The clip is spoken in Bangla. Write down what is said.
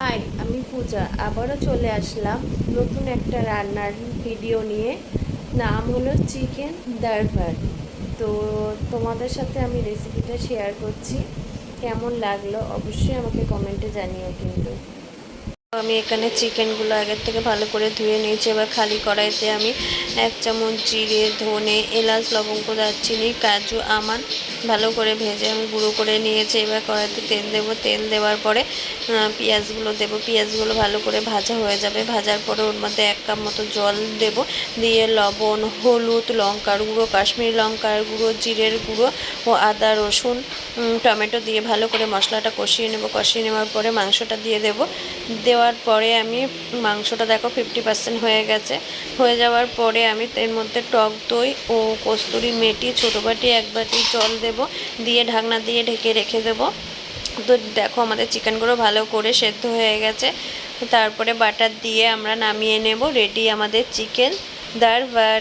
হাই, আমি পূজা। আবারও চলে আসলাম নতুন একটা রান্নার ভিডিও নিয়ে। নাম হলো চিকেন দারভার। তো তোমাদের সাথে আমি রেসিপিটা শেয়ার করছি। কেমন লাগল? অবশ্যই আমাকে কমেন্টে জানিও কিন্তু। আমি এখানে চিকেনগুলো আগের থেকে ভালো করে ধুয়ে নিয়েছি। এবার খালি কড়াইতে আমি এক চামচ জিরে, ধনে, এলাচ, লবঙ্গ, দারচিনি, কাজু, আমান ভালো করে ভেজে আমি গুঁড়ো করে নিয়েছি। এবার কড়াইতে তেল দেবো। তেল দেওয়ার পরে পেঁয়াজগুলো দেবো। পেঁয়াজগুলো ভালো করে ভাজা হয়ে যাবে। ভাজার পরে ওর মধ্যে এক কাপ মতো জল দেবো। দিয়ে লবণ, হলুদ, লঙ্কার গুঁড়ো, কাশ্মীরি লঙ্কার গুঁড়ো, জিরের গুঁড়ো ও আদা, রসুন টমেটো দিয়ে ভালো করে মশলাটা কষিয়ে নেব। কষিয়ে নেওয়ার পরে মাংসটা দিয়ে দেবো। দেওয়ার পরে আমি মাংসটা দেখো ফিফটি পার্সেন্ট হয়ে গেছে। হয়ে যাওয়ার পরে আমি এর মধ্যে টক দই ও কস্তুরি মেটি ছোটো বাটি, এক বাটি জল দেব, দিয়ে ঢাকনা দিয়ে ঢেকে রেখে দেবো। তো দেখো আমাদের চিকেনগুলো ভালো করে সেদ্ধ হয়ে গেছে। তারপরে বাটার দিয়ে আমরা নামিয়ে নেব রেডি আমাদের চিকেন, দারবার।